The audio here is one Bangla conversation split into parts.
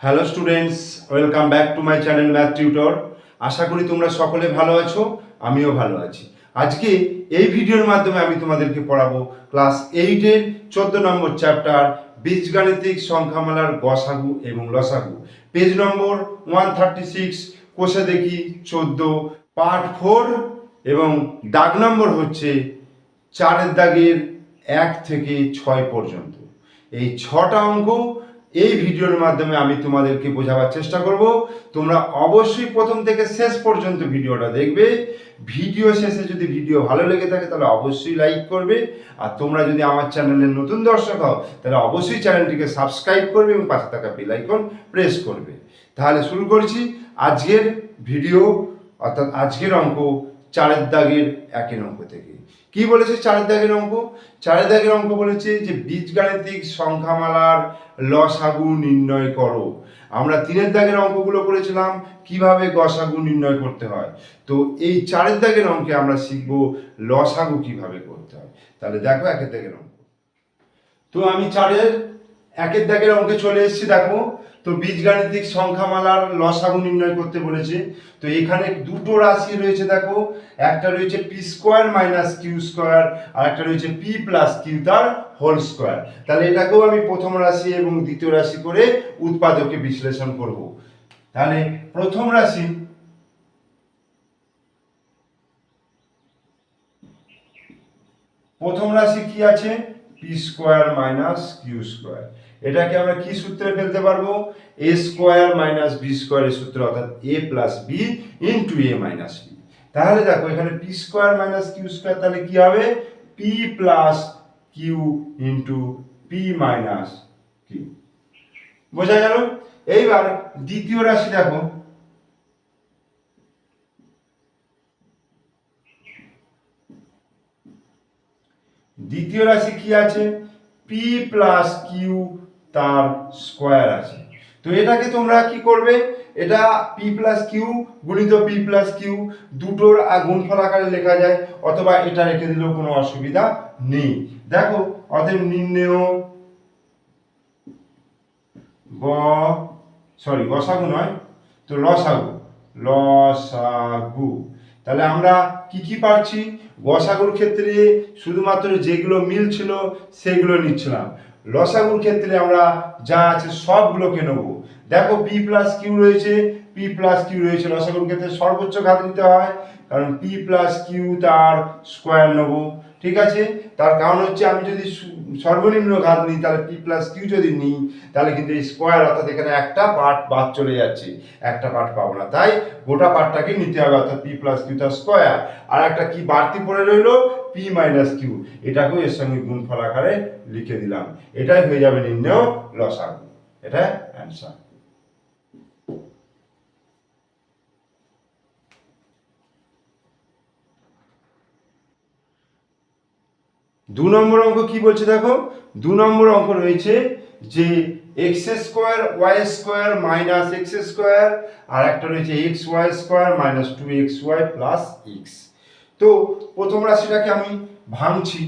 Hello students welcome back to my channel math tutor আশা করি তোমরা সকলে ভালো আছো, আমিও ভালো আছি। আজকে এই ভিডিওর মাধ্যমে আমি তোমাদেরকে পড়াবো ক্লাস এইটের চোদ্দ নম্বর চ্যাপ্টার বীজগাণিতিক সংখ্যামালার গসাগু এবং লসাগু। Page number one thirty six কোষে দেখি চোদ্দ পার্ট ফোর এবং দাগ নম্বর হচ্ছে চারের দাগের এক থেকে ছয় পর্যন্ত। এই ছটা অঙ্ক এই ভিডিওর মাধ্যমে আমি তোমাদেরকে বোঝাবার চেষ্টা করব। তোমরা অবশ্যই প্রথম থেকে শেষ পর্যন্ত ভিডিওটা দেখবে। ভিডিও শেষে যদি ভিডিও ভালো লেগে থাকে, তাহলে অবশ্যই লাইক করবে। আর তোমরা যদি আমার চ্যানেলের নতুন দর্শক হও, তাহলে অবশ্যই চ্যানেলটিকে সাবস্ক্রাইব করবে এবং পাশে থাকা বেল আইকন প্রেস করবে। তাহলে শুরু করছি। আজকের ভিডিও অর্থাৎ আজকের অঙ্ক চারের দাগের একের অঙ্ক থেকে। কি বলেছে চারের দাগের অঙ্ক? চারের দাগের অঙ্ক বলেছে যে বীজগাণিতিক সংখ্যামালার লসাগু নির্ণয় করো। আমরা তিনের দাগের অঙ্কগুলো করেছিলাম, কীভাবে গসাগু নির্ণয় করতে হয়? তো এই চারের দাগের অঙ্কে আমরা শিখব লসাগু কীভাবে করতে হয়। তাহলে দেখো একের দাগের অঙ্ক। তো আমি চারের একের দাগের অঙ্কে চলে এসেছি, দেখো। তো বীজগাণিতিক সংখ্যামালার লসাগু নির্ণয় করতে বলেছে। তো এখানে দুটো রাশি রয়েছে দেখো। একটা রয়েছে P square minus Q square, আর একটা রয়েছে পি প্লাস কিউ তার হোল স্কোয়ার। তাহলে এটাকেও আমি প্রথম রাশি এবং দ্বিতীয় রাশি করে উৎপাদকে বিশ্লেষণ করব। তাহলে প্রথম রাশি প্রথম রাশি কি আছে? P square minus Q square এটাকে আমরা কি সূত্রে ফেলতে পারব? এ স্কোয়ার মাইনাস বি স্কোয়ারের সূত্র, অর্থাৎ A plus B into A minus B তাহলে দেখো, এখানে P square minus Q square তাহলে কি হবে? P plus Q into P minus Q বোঝা গেল? এইবার দ্বিতীয় রাশি দেখো। দ্বিতীয় রাশি কি আছে? পি প্লাস কিউ তার স্কোয়ার আছে। তো এটাকে তোমরা কি করবে? এটা পি প্লাস কিউ গুণিত পি প্লাস কিউ দুটোর গুণফল আকারে লেখা যায়, অথবা এটা রেখে দিলেও কোনো অসুবিধা নেই। দেখো, অতএব নির্ণেয় গ সরি গসাগু নয়, তো লসাগু লসাগু। তাহলে আমরা কি কি পাচ্ছি গসাগুর ক্ষেত্রে শুধুমাত্র যেগুলো মিল ছিল, সেগুলো নিচ্ছিলাম। লসাগুর ক্ষেত্রে আমরা যা আছে সবগুলোকে নেব। দেখো পি প্লাস কিউ রয়েছে পি প্লাস কিউ রয়েছে। লসাগুর ক্ষেত্রে সর্বোচ্চ ঘাত নিতে হয়, কারণ পি প্লাস কিউ তার স্কোয়ার নেব। ঠিক আছে? তার কারণ হচ্ছে আমি যদি সর্বনিম্ন ঘাত নিই, তাহলে পি প্লাস কিউ যদি নিই, তাহলে কিন্তু এই স্কোয়ার অর্থাৎ এখানে একটা পার্ট বাদ চলে যাচ্ছে। একটা পার্ট পাবো না। তাই গোটা পার্টটাকে নিতে হবে, অর্থাৎ পি প্লাস কিউ তার স্কোয়ার আর একটা কি বাড়তি পড়ে রইল? পি মাইনাস কিউ এটাকেও এর সঙ্গে গুণফল আকারে লিখে দিলাম। এটাই হয়ে যাবে নির্ণয় লসাগু। এটা অ্যান্সার দু নম্বর অঙ্ক কি বলছে দেখো? দু নম্বর অঙ্ক রয়েছে যে x square y square minus x square আর একটা রয়েছে x y square minus two x y plus x তো প্রথম রাশিটাকে আমি ভাঙছি।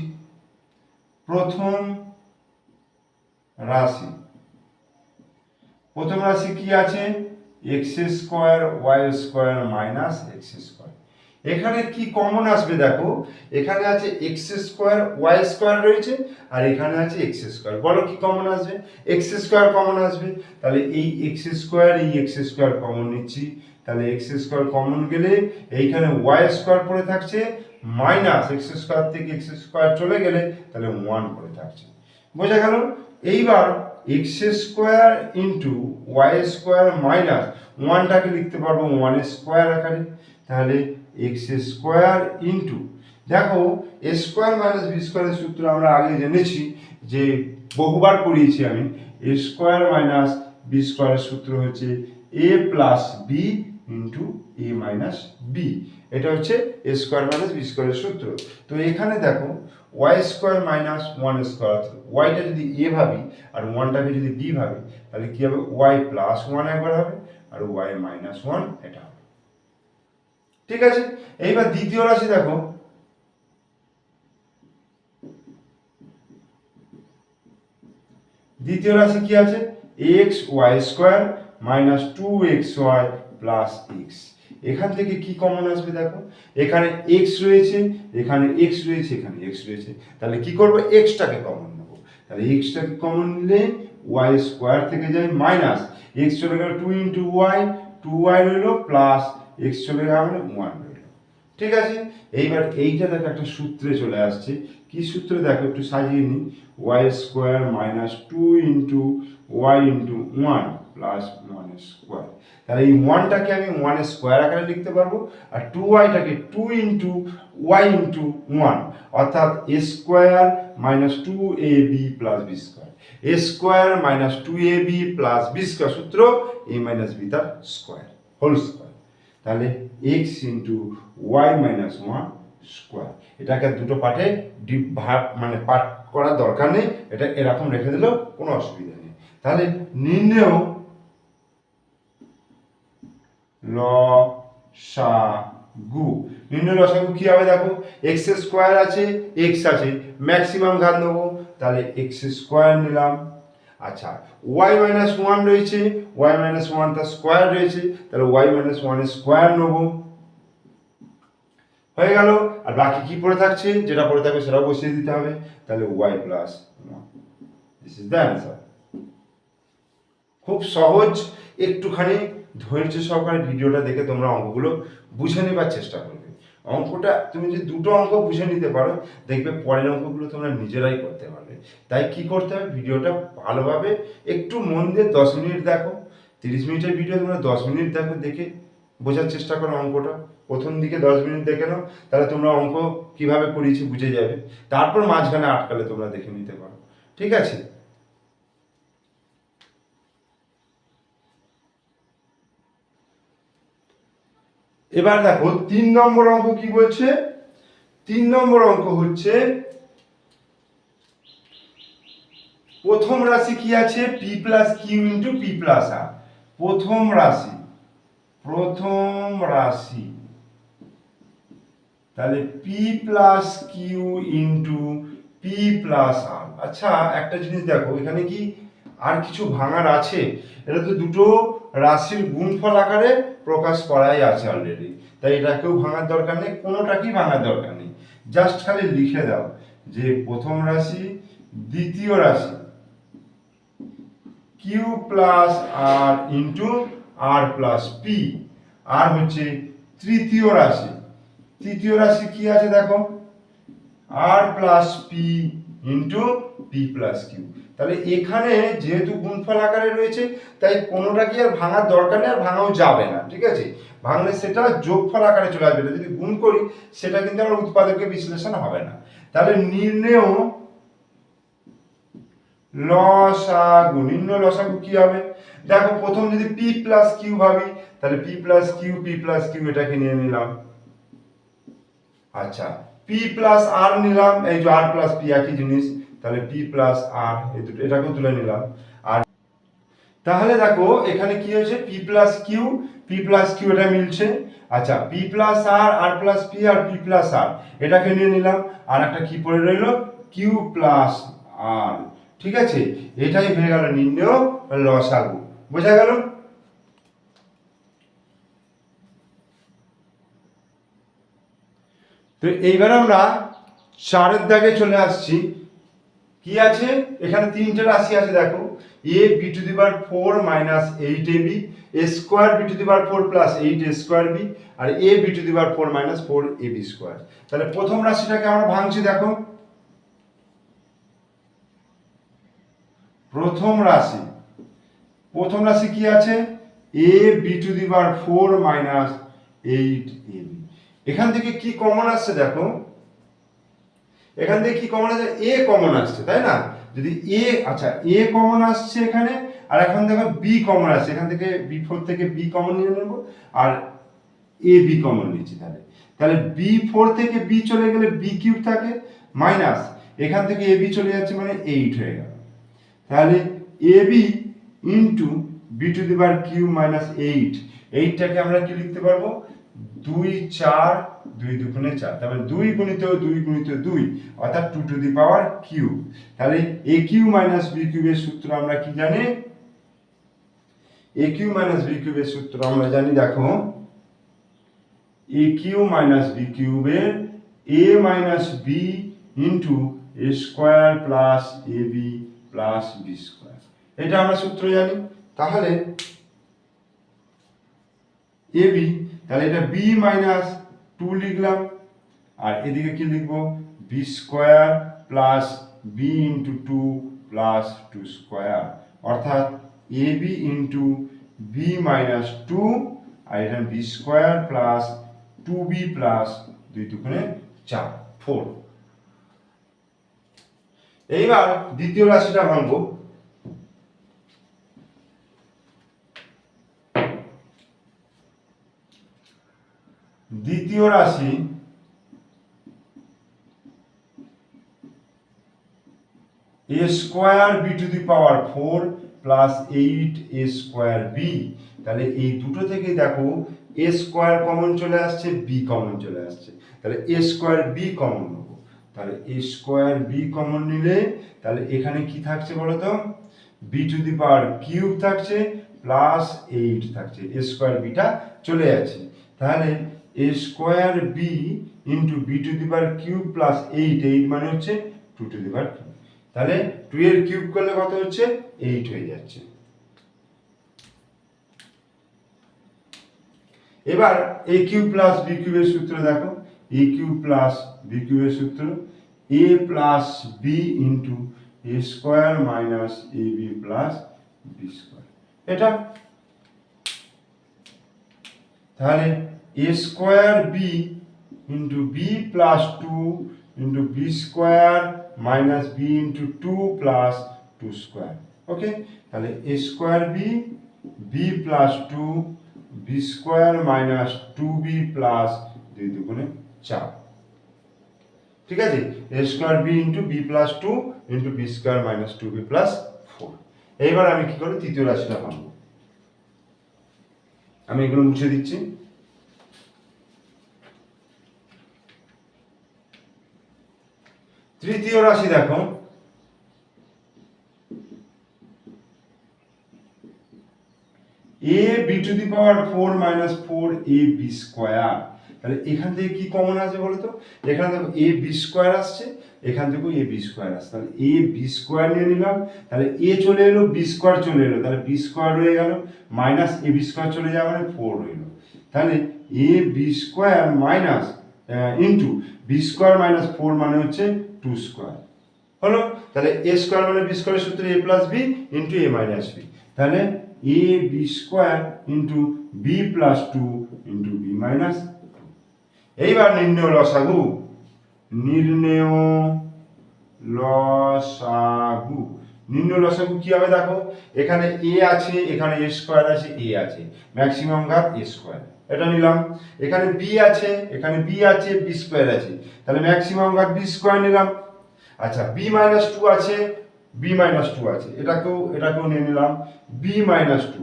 প্রথম রাশি। প্রথম রাশি কি আছে? X square y square minus x square এখানে কি কমন আসবে দেখো? এখানে আছে এক্স স্কোয়ার ওয়াই স্কোয়ার রয়েছে, আর এখানে আছে এক্স স্কোয়ার বলো কি কমন আসবে? এক্স স্কোয়ার কমন আসবে। তাহলে এই এক্স স্কোয়ার এই এক্স স্কোয়ার কমন নিচ্ছি। তাহলে এক্স স্কোয়ার কমন গেলে এইখানে ওয়াই স্কোয়ার পড়ে থাকছে মাইনাস এক্স স্কোয়ার থেকে এক্স স্কোয়ার চলে গেলে তাহলে ওয়ান পড়ে থাকছে। বোঝা গেল? এইবার x square into y square minus ওয়ানটাকে লিখতে পারব ওয়ান স্কোয়ার আকারে। তাহলে এক্স স্কোয়ার ইন্টু দেখো এ স্কোয়ার মাইনাস বি স্কোয়ারের সূত্র আমরা আগে জেনেছি যে বহুবার করিয়েছি আমি। এ স্কোয়ার মাইনাস বি স্কোয়ারের সূত্র হচ্ছে a plus b into a minus b এটা হচ্ছে এ স্কোয়ার মাইনাস বি স্কোয়ারের সূত্র। তো এখানে দেখো y square minus one square ওয়াইটা যদি এ ভাবি আর ওয়ানটাকে যদি বি ভাবি, তাহলে কি হবে? ওয়াই প্লাস ওয়ান একবার হবে আর ওয়াই মাইনাস ওয়ান এটা ঠিক আছে? এইবার দ্বিতীয় রাশি দেখো। দ্বিতীয় রাশি কি আছে? X y square minus two x y plus x এখান থেকে কি কমন আসবে দেখো? এখানে এক্স রয়েছে, এখানে এক্স রয়েছে, এখানে এক্স রয়েছে। তাহলে কি করব? এক্সটাকে কমন নেব। তাহলে এক্সটাকে কমন নিলে ওয়াই স্কোয়ার থেকে যায় মাইনাস এক্স চলে গেল two into y two y রইল প্লাস এক্স চলে গেল ওয়ান রইল ঠিক আছে? এইবার এইটা দেখো একটা সূত্রে চলে আসছে। কি সূত্রে? দেখো একটু সাজিয়ে নিই। Y square minus two into y into one plus one square তাহলে এই ওয়ানটাকে আমি ওয়ান স্কোয়ার আকারে লিখতে পারব আর two ওয়াইটাকে two into y into one অর্থাৎ a square minus two a b plus b square a square minus two a b plus b square সূত্র এ মাইনাস বি তার স্কোয়ার হোল স্কোয়ার তাহলে x into y minus one square এটাকে দুটো পার্টে ডিপ ভাগ মানে পার্ট করার দরকার নেই, এটা এরকম রেখে দিলেও কোনো অসুবিধা নেই। তাহলে নির্ণেয় ল সা গু নির্ণয় লসাগু কি হবে দেখো? এক্স স্কোয়ার আছে এক্স আছে ম্যাক্সিমাম ঘাত নেব। তাহলে এক্স স্কোয়ার নিলাম। আচ্ছা ওয়াই মাইনাস ওয়ান রয়েছে ওয়াই মাইনাস ওয়ান তার স্কোয়ার রয়েছে, তাহলে ওয়াই মাইনাস ওয়ানের স্কোয়ার নেব। হয়ে গেল, আর বাকি কি পড়ে থাকছে? যেটা পড়ে থাকবে সেটা বসিয়ে দিতে হবে। তাহলে y plus this is the answer খুব সহজ, একটুখানি ধৈর্য সহকারে ভিডিওটা দেখে তোমরা অঙ্কগুলো বুঝে নেবার চেষ্টা করবে। অঙ্কটা তুমি যদি দুটো অঙ্ক বুঝে নিতে পারো, দেখবে পরের অঙ্কগুলো তোমরা নিজেরাই করতে পারবে। তাই কি করতে হবে? ভিডিওটা ভালোভাবে একটু মন দিয়ে দশ মিনিট দেখো। তিরিশ মিনিটের ভিডিও তোমরা দশ মিনিট দেখো, দেখে বোঝার চেষ্টা করো অঙ্কটা। প্রথম দিকে দশ মিনিট দেখে নাও, তাহলে তোমরা অঙ্ক কীভাবে করিয়েছি বুঝে যাবে। তারপর মাঝখানে আটকালে তোমরা দেখে নিতে পারো। ঠিক আছে? এবার দেখো, তিন নম্বর অঙ্ক কি বলছে? তিন নম্বর অঙ্ক হচ্ছে, প্রথম রাশি কি আছে? P plus q into p plus r প্রথম রাশি প্রথম রাশি। তাহলে p plus q into p plus r আচ্ছা একটা জিনিস দেখো, এখানে কি আর কিছু ভাঙার আছে? এটা তো দুটো রাশির গুণফল আকারে প্রকাশ করাই আছে অলরেডি তাই এটাকেও ভাঙার দরকার নেই, কোনোটাকেই ভাঙার দরকার নেই। জাস্ট খালি লিখে দাও যে প্রথম রাশি, দ্বিতীয় রাশি। Q plus r into r plus p আর হচ্ছে তৃতীয় রাশি। তৃতীয় রাশি কি আছে দেখো? R plus p into p plus q তাহলে এখানে যেহেতু গুণফল আকারে রয়েছে, তাই কোনোটা কি আর ভাঙার দরকার নেই, আর ভাঙাও যাবে না, ঠিক আছে? ভাঙলে সেটা যোগফল আকারে চলে আসবে যদি গুণ করি, সেটা কিন্তু আমার উৎপাদকের বিশ্লেষণ হবে না। তাহলে নির্ণেয় লসাগু নির্ণয় লসাগু কি হবে? দেখো, প্রথম যদি পি প্লাস কিউ ভাবি, তাহলে p plus q p plus q এটাকে নিয়ে নিলাম। আচ্ছা পি প্লাস আর নিলাম, এই যে আর প্লাস পি একই জিনিস। তাহলে পি প্লাস আর এই দুটো, এটাকেও তুলে নিলাম। আর তাহলে দেখো, এখানে কি হয়েছে? P plus q p plus q এটা মিলছে। আচ্ছা p plus r r plus p আর পি প্লাস আর এটাকে নিয়ে নিলাম। আর একটা কি পড়ে রইল? কিউ প্লাস আর ঠিক আছে? এটাই হয়ে গেল নির্ণয় লসাগু। বোঝা গেল? তো এইবার আমরা চারের দাগে চলে আসছি। কি আছে? এখানে তিনটে রাশি আছে, দেখো। A b to the power four minus eight a b a square b to the power four plus eight a square b R a b to the power four minus four a b square তাহলে প্রথম রাশিটাকে আমরা ভাঙছি, দেখো। প্রথম রাশি। প্রথম রাশি কি আছে? A b to the power four minus eight a b এখান থেকে কি কমন আসছে, দেখো? এখান থেকে কি কমন আসছে? এ কমন আসছে, তাই না? যদি এ আচ্ছা এ কমন আসছে এখানে, আর এখন দেখো বি কমন আসছে। এখান থেকে বি ফোর থেকে বি কমন নিয়ে নেব, আর এ বি কমন নিচ্ছি তাহলে। তাহলে বি ফোর থেকে বি চলে গেলে বি কিউব থাকে মাইনাস এখান থেকে এ বি চলে যাচ্ছে মানে এইট হয়ে গেল। তাহলে a b into b to the power cube minus eight এইটটাকে আমরা কি লিখতে পারব? দুই চার, দুই দুগুণে চার। তারপরে দুই গুণিত দুই গুণিত দুই, অর্থাৎ two to the power cube তাহলে এ কিউ মাইনাস বি কিউবের সূত্র আমরা কি জানি? এ কিউ মাইনাস বি কিউবের সূত্র আমরা জানি, দেখো। এ কিউ মাইনাস বি কিউবের a minus b into a square plus a b plus b square এটা আমরা সূত্র জানি। তাহলে এ বি তাহলে এটা বি মাইনাস টু লিখলাম, আর এদিকে কি লিখব? B square plus b into two plus two square অর্থাৎ a b into b minus two আর এটা b square plus two b plus দুই দুগুণে চার ফোর এইবার দ্বিতীয় রাশিটা ভাঙবো। দ্বিতীয় রাশি a square b to the power four plus eight a square b তাহলে এই দুটো থেকে দেখো এ স্কোয়ার কমন চলে আসছে বি কমন চলে আসছে। তাহলে এ স্কোয়ার বি কমন নেব তাহলে এ স্কোয়ার বি কমন নিলে, তাহলে এখানে কি থাকছে বলো তো b to the power cube থাকছে প্লাস এইট থাকছে। এ স্কোয়ার বিটা চলে যাচ্ছে। তাহলে a square b into b to the power cube plus eight eight মানে হচ্ছে টু টু দি পাওয়ার তাহলে টু এর কিউব করলে কত হচ্ছে? এইট হয়ে যাচ্ছে। এবার এ কিউব প্লাস বি কিউবের সূত্র দেখো। এ কিউব প্লাস বি কিউবের সূত্র। A plus b into a square minus a b plus b square এটা? তাহলে a square b into b plus two into b square minus b into two plus two square okay তাহলে square b b plus two b square minus two b plus দুই দুগুণে চার। ঠিক আছে? Square b into b plus two into b square minus two b plus four এইবার আমি কি করব তৃতীয় রাশিটা ভাঙবো? আমি এগুলো মুছে দিচ্ছি। তৃতীয় রাশি দেখো। A b to the power four minus four a b square তাহলে এখান থেকে কি কমন আছে বলো তো এখানে দেখো এ বি স্কোয়ার আসছে, এখান থেকেও এ বি স্কোয়ার আসছে। তাহলে এ বি স্কোয়ার নিয়ে নিলাম, তাহলে এ চলে এলো বি স্কোয়ার চলে এলো। তাহলে বি স্কোয়ার রয়ে গেল মাইনাস এ বি স্কোয়ার চলে যাওয়া মানে ফোর রইল। তাহলে a b square minus into b square minus four মানে হচ্ছে টু স্কোয়ার হলো? তাহলে এ স্কোয়ার মানে বি স্কোয়ারের সূত্রে a plus b into a minus b তাহলে a b square into b plus two into b minus এইবার নির্ণয় লসাগু নির্ণয় লসাগু নির্ণয় লসাগু কি হবে দেখো? এখানে এ আছে, এখানে এ স্কোয়ার আছে এ আছে। ম্যাক্সিমাম ঘাত এ স্কোয়ার এটা নিলাম। এখানে বি আছে, এখানে বি আছে বি স্কোয়ার আছে। তাহলে ম্যাক্সিমাম ঘাত বি স্কোয়ার নিলাম। আচ্ছা বি মাইনাস টু আছে বি মাইনাস টু আছে। এটাকেও এটাকেও নিয়ে নিলাম। বি মাইনাস টু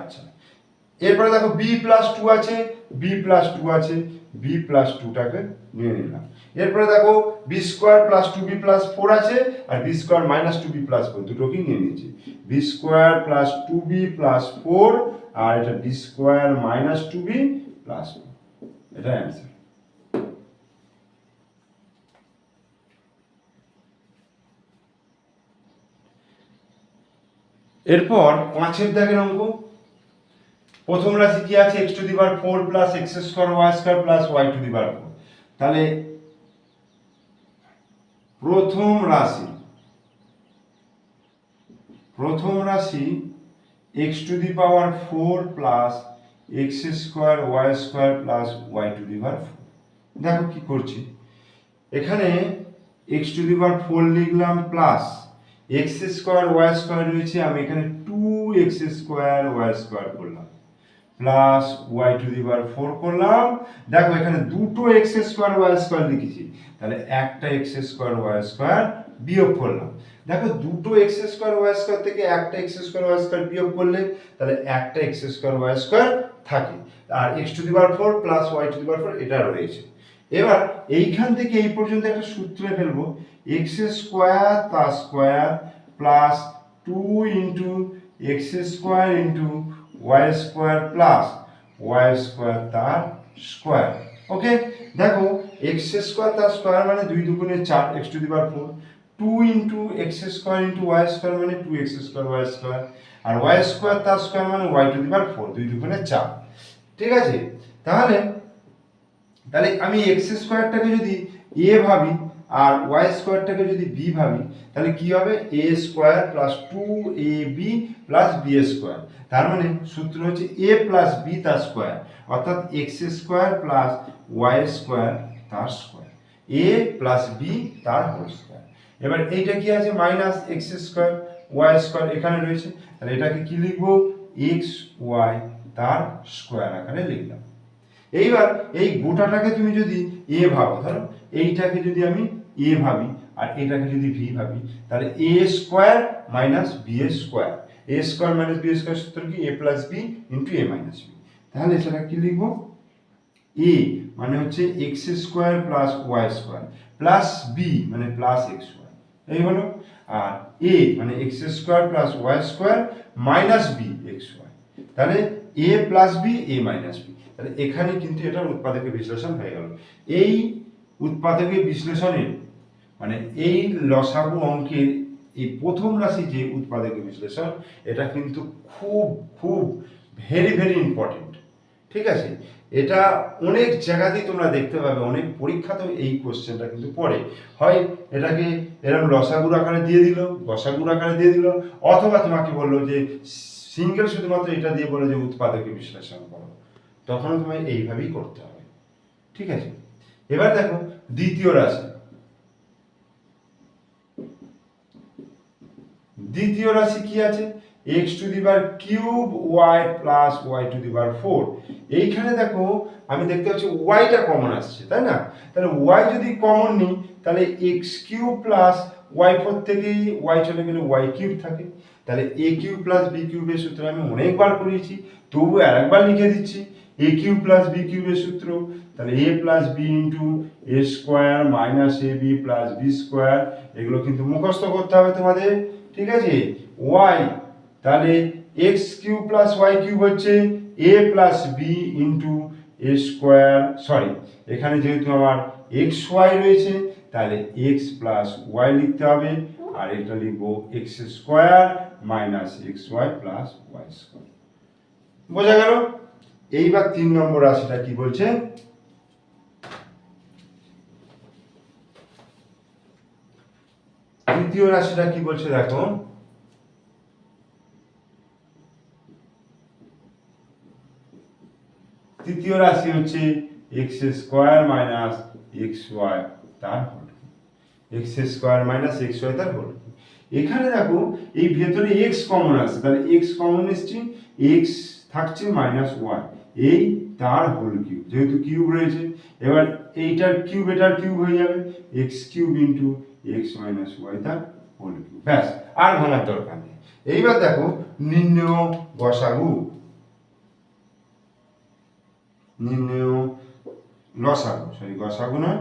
আচ্ছা। এরপরে দেখো বি প্লাস টু আছে বি প্লাস টু আছে বি প্লাস টুটাকে নিয়ে নিলাম। এরপরে দেখো b square plus two b plus four আছে, আর b square minus two b plus four দুটোকেই নিয়ে নিয়েছি। B square plus two b plus four আর এটা b square minus two b plus four এটা অ্যান্সার এরপর পাঁচের দাগের অঙ্ক। প্রথম রাশি কি আছে? X to the power four plus x square y square plus y to the power four তাহলে প্রথম রাশি। প্রথম রাশি x to the power four plus x square y square plus y to the power four দেখো কি করছি। এখানে x to the power four লিখলাম plus x square y square রয়েছে। আমি এখানে two x square y square করলাম। Plus y to the power four করলাম। দেখো এখানে দুটো এক্স স্কোয়ার ওয়াই স্কোয়ার লিখেছি। তাহলে একটা এক্স স্কোয়ার ওয়াই স্কোয়ার বিয়োগ করলাম। দেখো দুটো এক্স স্কোয়ার ওয়াই স্কোয়ার থেকে একটা এক্স স্কোয়ার ওয়াই স্কোয়ার বিয়োগ করলে, তাহলে একটা এক্স স্কোয়ার ওয়াই স্কোয়ার থাকে। আর x to the power four plus y to the power four এটা রয়েছে। এবার এইখান থেকে এই পর্যন্ত একটা সূত্রে ফেলব। এক্স স্কোয়ার তার square plus two into x square into y square plus y square তার স্কোয়ার ওকে দেখো এক্স স্কোয়ার তার স্কোয়ার মানে দুই দুগুণে চার x to the power four two into x square into y square মানে two x square y square আর ওয়াই স্কোয়ার তার স্কোয়ার মানে y to the power four দুই দুগুণে চার, ঠিক আছে? তাহলে তাহলে আমি এক্স স্কোয়ারটাকে যদি এ ভাবি আর ওয়াই স্কোয়ারটাকে যদি বি ভাবি, তাহলে কি হবে? A square plus two a b plus b square তার মানে সূত্র হচ্ছে এ প্লাস বি তার স্কোয়ার অর্থাৎ x square plus y square তার স্কোয়ার এ প্লাস বি তার হোল স্কোয়ার এবার এইটা কি আছে? Minus x square y square এখানে রয়েছে। তাহলে এটাকে কি লিখব? এক্স ওয়াই তার স্কোয়ার আকারে লিখলাম। এইবার এই গোটাটাকে তুমি যদি এ ভাবো, ধরো, এইটাকে যদি আমি এ ভাবি আর এটাকে যদি ভি ভাবি, তাহলে A square minus B square A square minus B square সূত্র কি? A plus B into A minus B তাহলে সেটা কি লিখব? এ মানে হচ্ছে X square plus Y square plus B মানে প্লাস এক্স ওয়াই এই হলো। আর এ মানে X square plus Y square minus B X Y তাহলে A plus B A minus B তাহলে এখানে কিন্তু এটার উৎপাদকের বিশ্লেষণ হয়ে গেল। এই উৎপাদকের বিশ্লেষণের মানে এই লসাগু অঙ্কের এই প্রথম রাশি যে উৎপাদকের বিশ্লেষণ, এটা কিন্তু খুব খুব ভেরি ভেরি ইম্পর্টেন্ট ঠিক আছে? এটা অনেক জায়গাতেই তোমরা দেখতে পাবে, অনেক পরীক্ষাতেও এই কোশ্চেনটা কিন্তু পড়ে। হয় এটাকে এরকম লসাগুর আকারে দিয়ে দিল, গসাগুর আকারে দিয়ে দিল, অথবা তোমাকে বলল যে সিঙ্গেল শুধুমাত্র এটা দিয়ে বলে যে উৎপাদকে বিশ্লেষণ করো। তখন তোমায় এইভাবেই করতে হবে, ঠিক আছে? এবার দেখো, দ্বিতীয় রাশি। দ্বিতীয় রাশি কি আছে? X to the bar cube y plus y to the bar four এইখানে দেখো, আমি দেখতে পাচ্ছি ওয়াইটা কমন আসছে, তাই না? তাহলে ওয়াই যদি কমন নিই, তাহলে x cube plus y four থেকে ওয়াই চলে গেলে ওয়াই কিউব থাকে। তাহলে এ কিউব প্লাস বি কিউবের সূত্র আমি অনেকবার করিয়েছি তবু আর একবার লিখে দিচ্ছি এ কিউব প্লাস বি কিউবের সূত্র। তাহলে a plus b into a square minus a b plus b square এগুলো কিন্তু মুখস্থ করতে হবে তোমাদের। ঠিক আছে? ওয়াই তাহলে x cube plus y cube হচ্ছে a plus b into a square sorry এখানে যেহেতু আমার এক্স ওয়াই রয়েছে, তাহলে এক্স প্লাস ওয়াই লিখতে হবে, আর এটা লিখব x square minus x y plus y square বোঝা গেল? এইবার তিন নম্বর রাশিটা কি বলছে? তৃতীয় রাশিটা কি বলছে দেখো? তৃতীয় রাশি হচ্ছে x square minus x y তার whole x square minus x y তার হোল এখানে দেখো, এই ভেতরে এক্স কমন আছে, তাহলে এক্স কমন এসছে এক্স থাকছে মাইনাস ওয়াই এই তার হোল কিউব, যেহেতু কিউব রয়েছে, এবার এইটার কিউব, এটার কিউব হয়ে যাবে x cube into x minus y তার হোল ব্যাস, আর ভাঙার দরকার নেই। এইবার দেখো, নির্ণয় গসাগু নির্ণয় লসাগু সরি গসাগু নয়,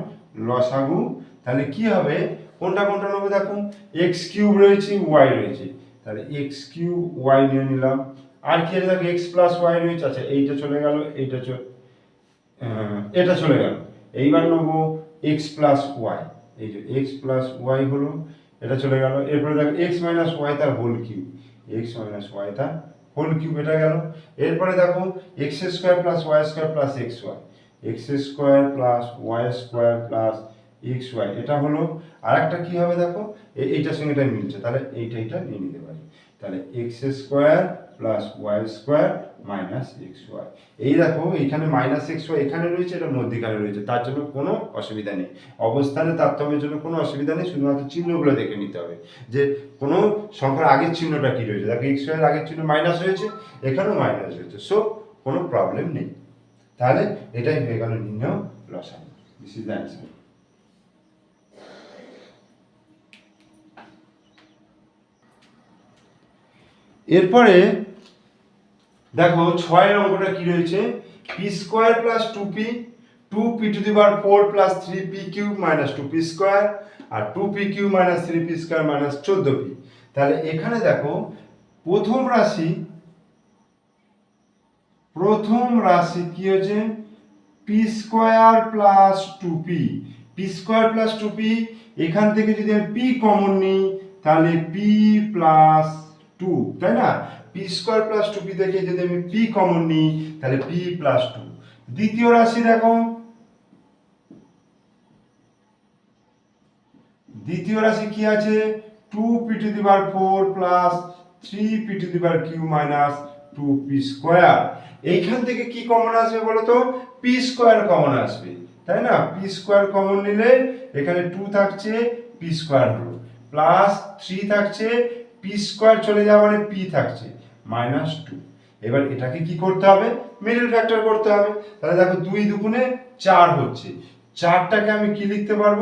লসাগু। তাহলে কি হবে? কোনটা কোনটা নেব দেখো? এক্স কিউব রয়েছে ওয়াই রয়েছে। তাহলে এক্স কিউব ওয়াই নিয়ে নিলাম। আর কি দেখো? এক্স প্লাস ওয়াই রয়েছে। আচ্ছা এইটা চলে গেল, এইটা এটা চলে গেল। এইবার নেব এক্স প্লাস ওয়াই এই যে এক্স প্লাস ওয়াই হলো, এটা চলে গেল। এরপরে দেখো এক্স মাইনাস ওয়াই তার whole cube x minus y তার হোল কিউব এটা গেল। এরপরে দেখো x square plus y square plus x y x square plus y square plus x y এটা হলো আর একটা কী হবে দেখো? এইটার সঙ্গে এটা মিলছে, তাহলে এইটা এইটা নিয়ে নিতে পারি। তাহলে x square plus y square minus x y এই দেখো, এখানে মাইনাস এক্স ওয়াই এখানে রয়েছে, এটা মধ্যিখানে রয়েছে, তার জন্য কোনো অসুবিধা নেই। অবস্থানে তারতম্যের জন্য কোনো অসুবিধা নেই, শুধুমাত্র চিহ্নগুলো দেখে নিতে হবে যে কোনো সংখ্যার আগের চিহ্নটা কি রয়েছে। দেখো এক্স ওয়াই আগের চিহ্ন মাইনাস রয়েছে এখানেও মাইনাস রয়েছে সো কোনো প্রবলেম নেই। তাহলে এটাই হয়ে গেল নির্ণয় লসাগু। দিস ইজ অ্যান্সার এরপরে দেখো, ছয়ের অঙ্কটা কি রয়েছে? P square plus two p two p to the bar four plus three p q minus two p square R two p q minus three p square minus চোদ্দ পি তাহলে এখানে দেখো, প্রথম রাশি প্রথম রাশি কি হচ্ছে p square plus two p p square plus two p এখান থেকে যদি আমি পি কমন নিই, তাহলে পি প্লাস টু তাই না? P square plus two p থেকে যদি আমি পি কমন নিই, তাহলে পি প্লাস টু দ্বিতীয় রাশি দেখো। দ্বিতীয় রাশি কি আছে? Two p to the four plus three p to the power q minus two p square এইখান থেকে কি কমন আসবে বলো তো পি স্কোয়ার কমন আসবে। তাই না? পি স্কোয়ার কমন নিলে এখানে টু থাকছে পি স্কোয়ার হলো প্লাস থ্রি থাকছে পি স্কোয়ার চলে যাওয়া মানে পি থাকছে। মাইনাস টু এবার এটাকে কি করতে হবে? মিডল ফ্যাক্টর করতে হবে। তাহলে দেখো দুই দুগুণে চার হচ্ছে। চারটাকে আমি কি লিখতে পারব?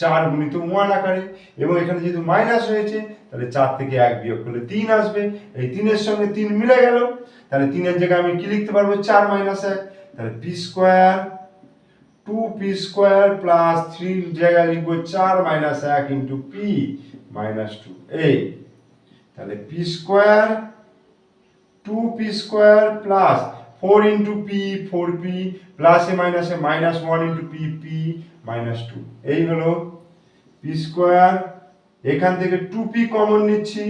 চার গুণিত ওয়ান আকারে। এবং এখানে যেহেতু মাইনাস হয়েছে, তাহলে চার থেকে এক বিয়োগ করলে তিন আসবে। এই তিনের সঙ্গে তিন মিলে গেল। তাহলে তিনের জায়গায় আমি কি লিখতে পারব? চার মাইনাস এক। তাহলে p square two p square plus থ্রির জায়গায় লিখব চার মাইনাস এক ইন্টু পি মাইনাস টু এই। তাহলে p square two p square plus four into p four p প্লাসে মাইনাসে minus one into p p minus two এই হলো পি স্কোয়ার এখান থেকে টু কমন নিচ্ছি।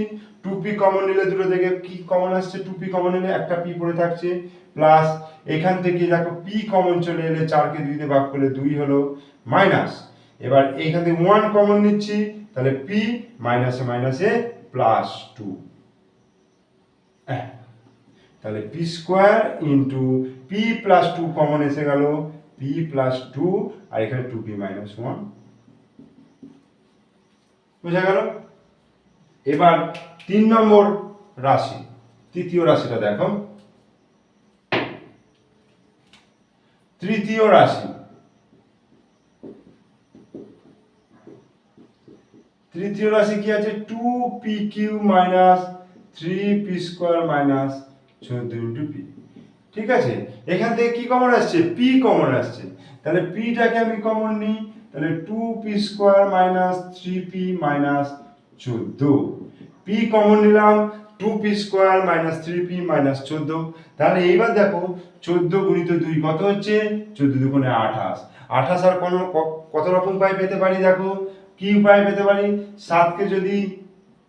টু কমন নিলে দুটো থেকে কি কমন আসছে? টু কমন নিলে একটা পি পড়ে থাকছে। প্লাস এখান থেকে দেখো পি কমন চলে এলে চারকে দুইতে ভাগ করলে দুই হলো মাইনাস এবার এইখান থেকে ওয়ান কমন নিচ্ছি, তাহলে পি মাইনাসে মাইনাসে প্লাস টু তাহলে p square into p plus two common এসে গেল পি প্লাস টু আর এখানে টু পি মাইনাস ওয়ান বোঝা গেল? এবার তিন নম্বর রাশি, তৃতীয় রাশিটা দেখো। তৃতীয় রাশি। তৃতীয় রাশি কি আছে? Two p q minus three p square minus চোদ্দ ইন্টু পি ঠিক আছে? এখান থেকে কি কমন আসছে? পি কমন আসছে। তাহলে পিটাকে আমি কমন নিই। তাহলে two p square minus three p minus চোদ্দ। পি কমন নিলাম। Two p square minus three p minus চোদ্দ। তাহলে এইবার দেখো, চোদ্দ গুণিত দুই কত হচ্ছে? চোদ্দ দুগুণে আঠাশ। আঠাশ আর কোনো কত রকম উপায় পেতে পারি দেখো? কি উপায় পেতে পারি? সাতকে যদি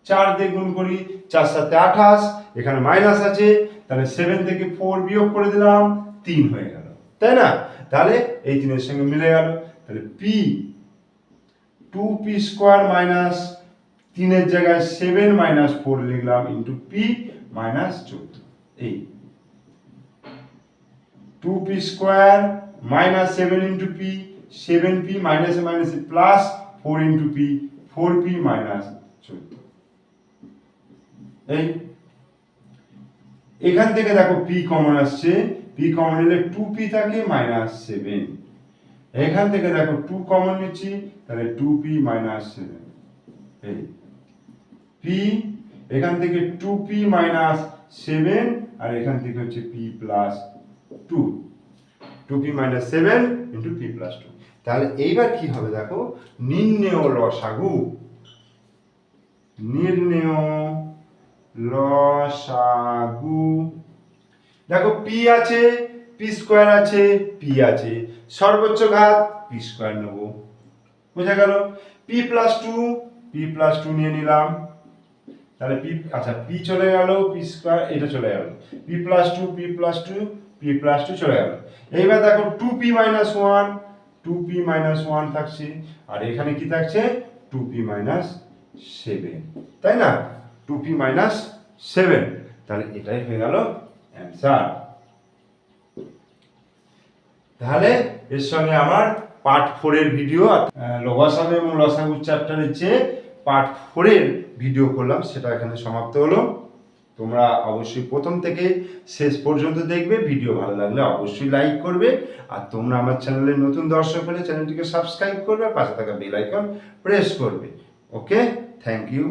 চার দিয়ে গুণ করি, চার সাথে আঠাশ। এখানে মাইনাস আছে। তাহলে সেভেন থেকে ফোর বিয়োগ করে দিলাম তিন হয়ে গেল। তাই না? তাহলে এই তিনের সঙ্গে মিলে গেল। তাহলে p two p square minus তিনের জায়গায় সেভেন মাইনাস ফোর লিখলাম ইন্টু পি মাইনাস চোদ্দ। এই two p square minus seven into p seven p মাইনাসে মাইনাসে plus four into p four p minus চোদ্দ। এই এখান থেকে দেখো পি কমন আসছে পি কমন এলে টু পি থাকে মাইনাস সেভেন এখান থেকে দেখো টু কমন নিচ্ছি, তাহলে টু পি মাইনাস সেভেন এই। পি এখান থেকে টু পি মাইনাস সেভেন আর এখান থেকে হচ্ছে p plus two two p minus seven into p plus two তাহলে এইবার কি হবে দেখো? নির্ণেয় লসাগু নির্ণেয় লসাগু। দেখো পি আছে পি স্কোয়ার আছে পি আছে। সর্বোচ্চ ঘাত পি স্কোয়ার নেব। বোঝা গেল? P plus two p plus two নিয়ে নিলাম। তাহলে পি আচ্ছা পি চলে গেল পি স্কোয়ার এটা চলে গেল। P plus two p plus two p plus two চলে গেল। এইবার দেখো two p minus one two p minus one থাকছে। আর এখানে কি থাকছে? টু পি মাইনাস সেভেন তাই না? টু পি মাইনাস সেভেন তাহলে এটাই হয়ে গেল অ্যান্সার তাহলে এর সঙ্গে আমার পার্ট ফোরের ভিডিও লসাগু এবং লসাগু চ্যাপ্টারের যে পার্ট ফোরের ভিডিও করলাম, সেটা এখানে সমাপ্ত হলো। তোমরা অবশ্যই প্রথম থেকে শেষ পর্যন্ত দেখবে। ভিডিও ভালো লাগলে অবশ্যই লাইক করবে। আর তোমরা আমার চ্যানেলের নতুন দর্শক হলে চ্যানেলটিকে সাবস্ক্রাইব করবে, পাশে থাকা বেল আইকন প্রেস করবে। Okay thank you